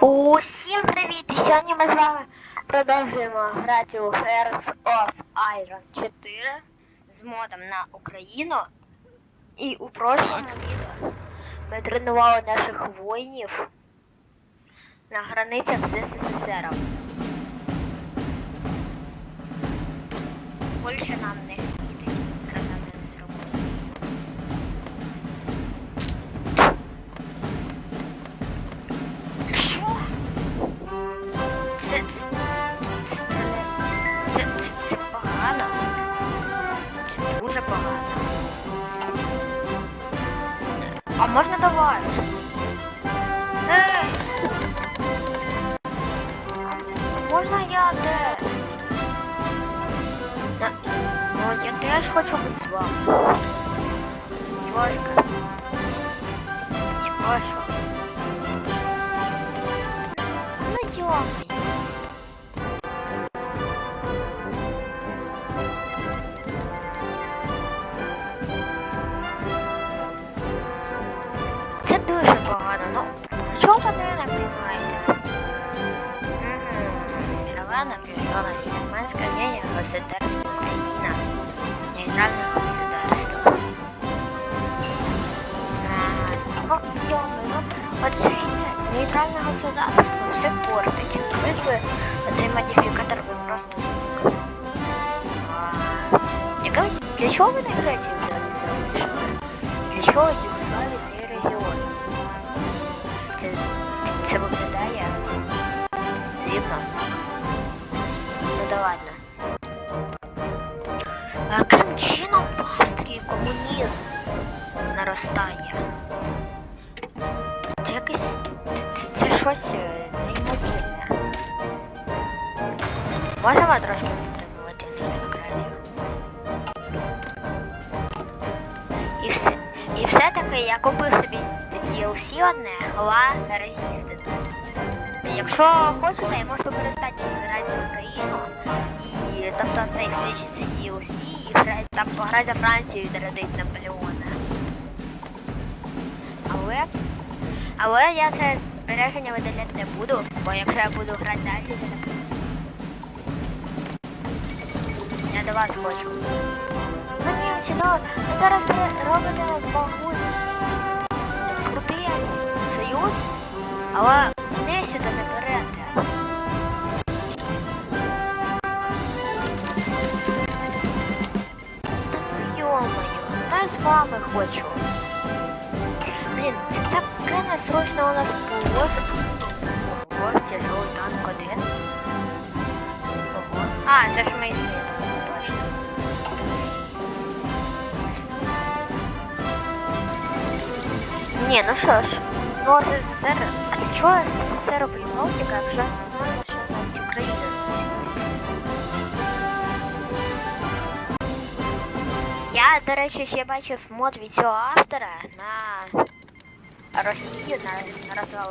Усім привіт! І сьогодні ми з вами продовжуємо грати у Hearts of Iron 4 з модом на Україну. І у прошлому відео ми тренували наших воїнів на границях з СССР. Більше нам не Oh. Нейтральное государство. Все портить. Если цей модификатор вы просто сникали. А... Для чего вы наиграете в Для чего Югославия цей регіон? Це, це виглядає дивно. Ну да ладно. А яким чином в Австрії комунізм наростає? Щось неймовірне. Можемо трошки підтримувати демократію? І все, і все-таки я купив собі DLC одне Ла Resistance. Якщо хочете, я можу використати грати в Україну і тобто цей включиться DLC і грати там пограти за Францію і дородить Наполеона. Але але я це збереження видаляти не буду, бо якщо я буду грати далі, то так. Я до вас хочу. Ну ні, чудово. Ви зараз ви робите нас багуть. Крутий союз, але мене сюди не берете. Та ну йомаю, та з вами хочу Блін, це таке несрочно у нас було. Ого, тяжелий танк один. Ого. А, це ж ми слідом, точно. Не, ну що ж, ну СССР, а для чого СССР Прибалтика, якщо можна ще навіть Україна Я, до речі, ще бачив мод від цього автора на Росію, на,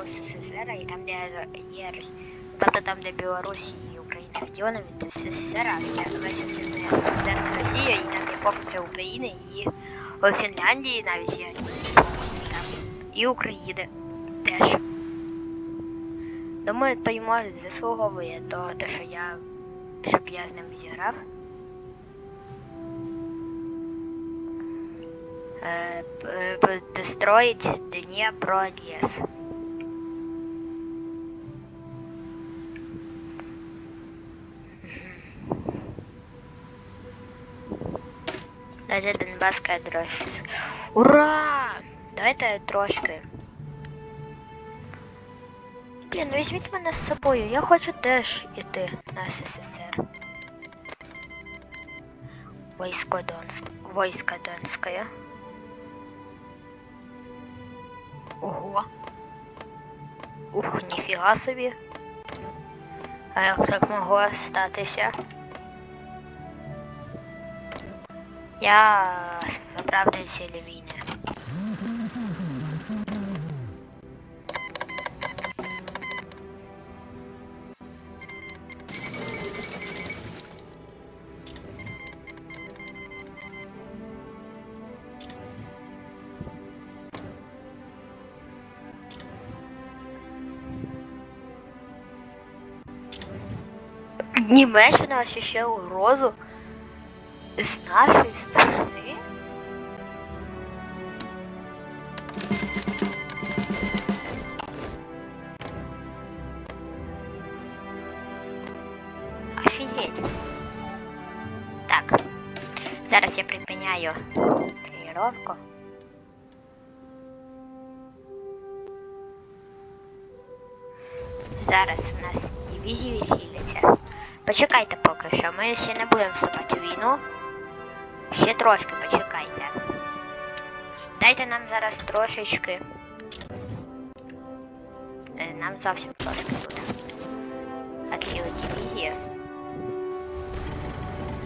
СССР, і там, де є Рос- тобто там, де Білорусі і Україна відділена від СССР, а вся весь СССР з Росією, і там є фокуси України і у Фінляндії навіть є там і України теж. Думаю, той мод заслуговує то, що я щоб я з ним зіграв. Е, п- п- Достроїть Дніпро ліс. Дайте Донбаска дрожь. Ура! Давайте трошки. Блін, ну візьміть мене з собою, я хочу теж іти на СССР. Войско Донск. Войско Донське. Ого. Ух, ніфіга собі. А як так могло статися? Я справді цілі Німеччина ощущає угрозу з нашої сторони? Офігеть. Так. Зараз я припиняю тренировку. Зараз у нас дивізії весіляться. Почекайте поки що, ми ще не будемо вступати у війну. Ще трошки почекайте. Дайте нам зараз трошечки. Е, Нам зовсім трошки буде. Оцілу дивізію.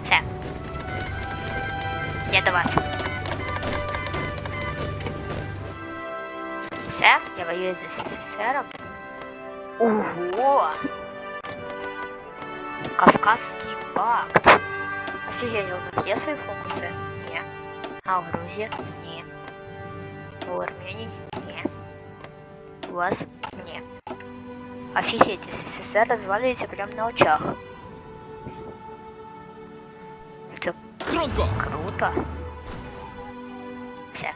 Все. Я до вас. Все, я воюю з СССРом. Ого! Кавказский пакт. Офигеть, у них есть свои фокусы? Не. А у Грузии? Не. У Армении? Не. У вас? Не. Офигеть, СССР разваливается прямо на очах. Это Струнко! круто. Все.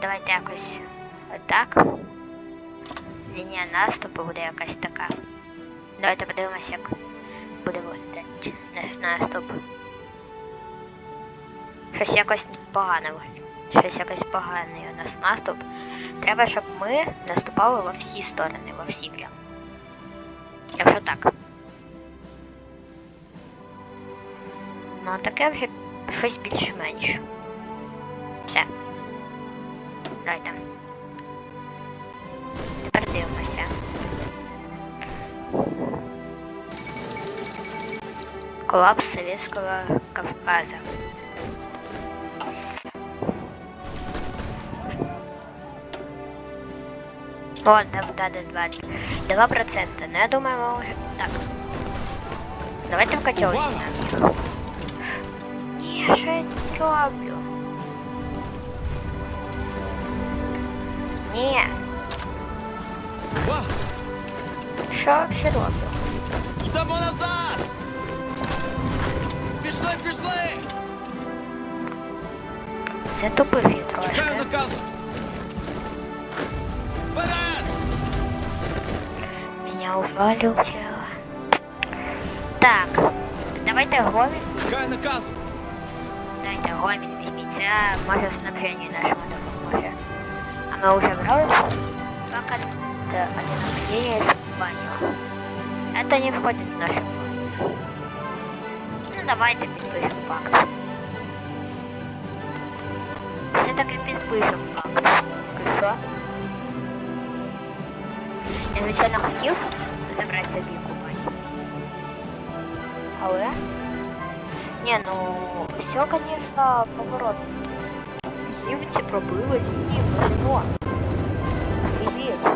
Давайте якось отак. Лінія наступу буде якась така. Давайте подивимося, як буде виглядати наш наступ. Щось якось погано. Щось якось поганий у нас наступ. Треба, щоб ми наступали во всі сторони, во всі прям. Якщо так. Ну, а таке вже щось більш-менш. Все. Давайте. Коллапс Советского Кавказа. О, да, да, да, два. Два процента. Но я думаю, мы уже... Так. Давайте в котел. Не, що я не Ва! що я взагалі роблю? Йдемо назад! Пішли, пішли! Затупив я Чекаю трошки. наказу! Вперед! Меня увалил Так, давайте гомін. Чекаю наказу! Дайте гомін візьміть. Це може снабженню нашому допоможе. А ми вже брали пока это нападение с Испанию. Это не входит в наш план. Ну давайте підпишемо пакт. Все-таки підпишемо пакт. І що? Я звичайно хотів забрати собі Кубань. Але? Не, ну все, конечно, поворот. Німці пробили лінії Мажино. Офігеть.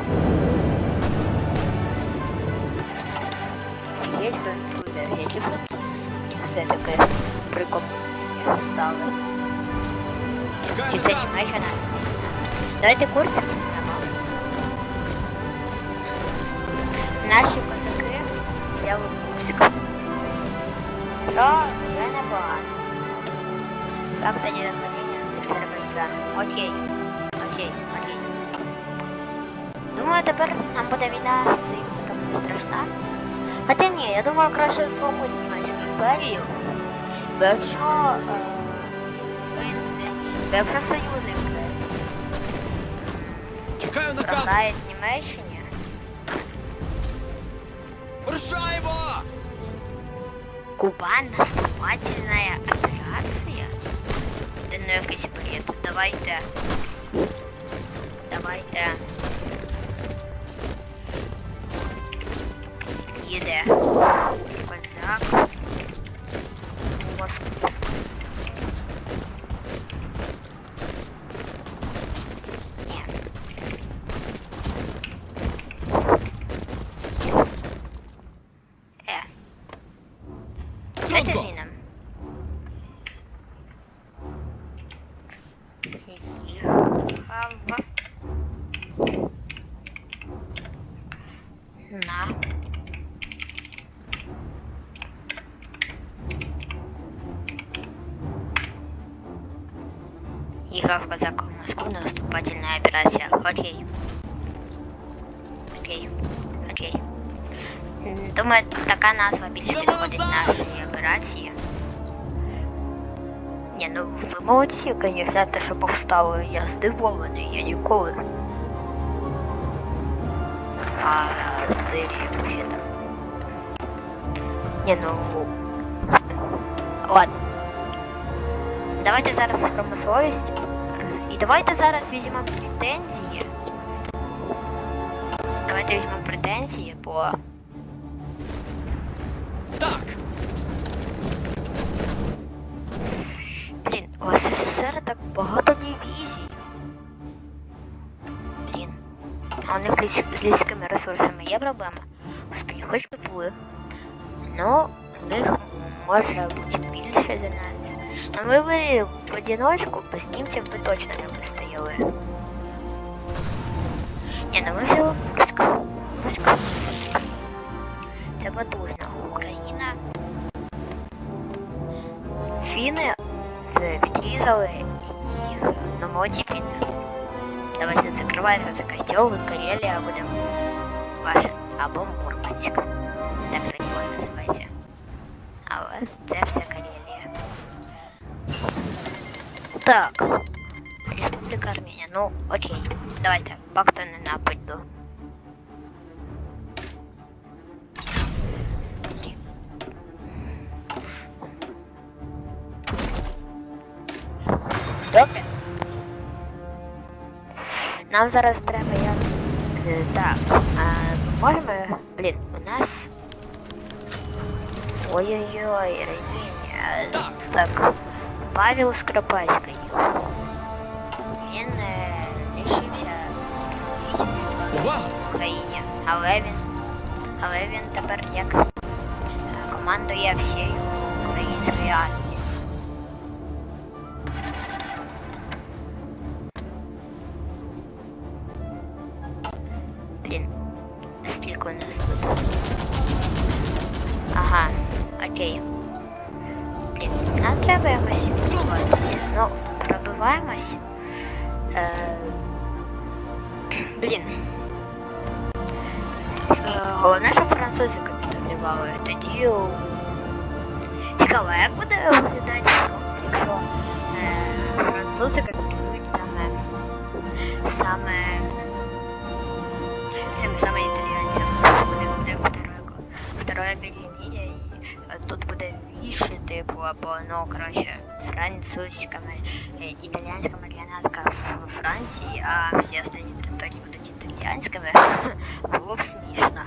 Офігеть французи. Які французи все-таки при комунізмі стали. Чекаю Чи це наказу! Німеччина? Давайте курс візьмемо. Наші козаки взяли Курськ. Що? Вже непогано. Как тоді нападіння з Азербайджаном? Окей. Окей, окей. Думаю, тепер нам буде війна з Союзником не страшна. Хоча ні, я думаю, краще зломити Німецьку імперію. Бо якщо... Е, вийде- бо якщо союзники Чекаю наказу! програють Німеччині, Рушаємо! Кубань наступательная операция? Да ну якийсь бред. Давайте. Давайте. Їде. На. Игра в казаков Москву наступательная операция. Окей. Окей. Окей. Думаю, така назва більше підходить нашій операції. Не, ну вы молодцы, конечно, это що повстало, я здивований, я ніколи. А Сирія вообще там. Ні, ну. Ладно. Давайте зараз промисловість. І давайте зараз візьмемо претензії. Давайте візьмемо претензії по. є проблема? Господи, хоч би були. Ну, у них може бути більше за нас. Ну ми ви в одиночку без німців би точно не вистояли. Ні, ну ми взяли Курськ. Курськ. Це потужно. Україна. Фіни е, підрізали їх на молоді фіни. Давайте закривайте за котел, і Карелія буде ваша або Мурманськ. Так регіон називається. Але це вся Карелія. Так. Республіка Армія. Ну, окей. Давайте, пакта не нападу. Блін. Добре. Нам зараз треба як. е, Так. А, можемо. Блін, у нас. Ой-ой-ой, Реніння. Так. Так. Павел Скропаський. Він е, лишився увага! в Україні, але він. Але він тепер як е, командує всією українською армією. скільки у нас тут? Ага, окей. Блін, нам треба якось відбуватися. Ну, пробиваємось. Е, блін. Е, Головне, щоб французи капітулювали. Тоді у- цікаво, як буде виглядати, якщо е, французи капітулюють більше типу, або ну коротше французьками, е, італійська маріонетка в Франції, а всі останні території будуть італійськими. Було б смішно.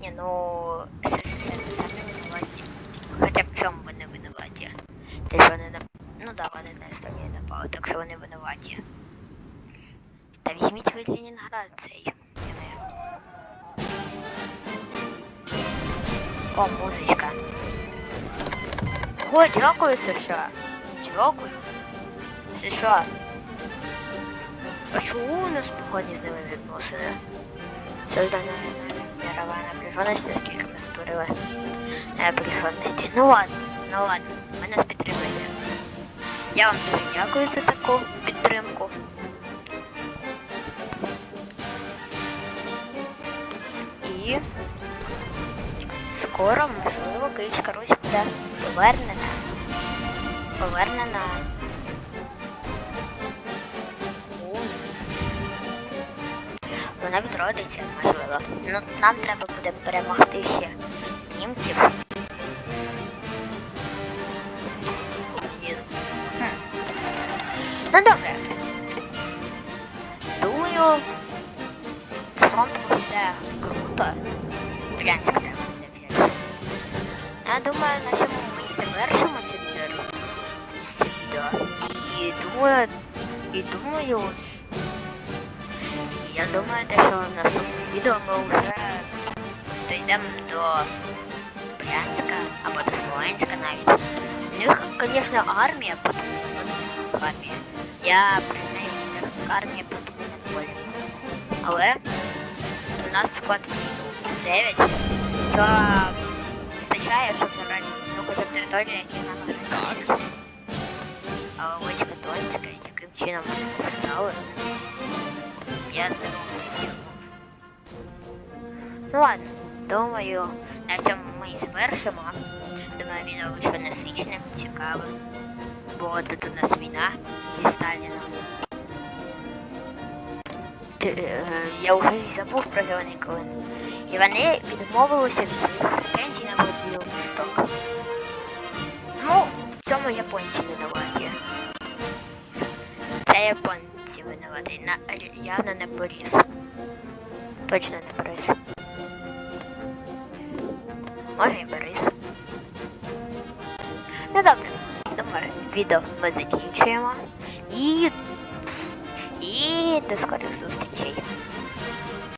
Ні, ну СССР самі винуваті. Хоча б в чому вони винуваті? Те, що вони нап... Ну да, вони на Естонію напали, так що вони винуваті. Та візьміть ви Ленінград цей. я не- О, музичка. О, дякую, США. Дякую. США. А чому у нас погані з ними відносини? Создана мирова напряженість, скільки ми створили напряженості. Ну ладно, ну ладно, ви нас підтримуєте. Я вам дуже дякую за таку підтримку. І скоро, можливо, Київська Русь буде повернена. Повернена. вона відродиться, можливо. Ну, нам треба буде перемогти ще німців. Ну добре. Думаю, фронт буде круто. Взяти. Я думаю, на цьому ми і завершимо це відео. Да. І думаю, і думаю, я думаю, те, що в наступному відео ми вже дійдемо до Брянська або до Смоленська навіть. У них, звісно, армія потужна. Армія. Я принаймні армія потужна доволі. Але у нас склад 9, що вистачає, щоб забрати ну, б територію, які нам грають. А ось Катонська, яким чином вони повстали. Я цьому. Ну ладно, думаю, на цьому ми і завершимо. Думаю, відео вийшло насичним, цікавим. Бо тут у нас війна зі Сталіном. Е, Я вже забув про зелений клин. І вони відмовилися від своїх претензій на Владивосток. Ну, в цьому японці винуваті. Це японці винуваті. На, явно не Борис. Точно не Борис. Може і Борис. Ну добре. Думаю, відео ми закінчуємо. І. І до скорих зустрічей.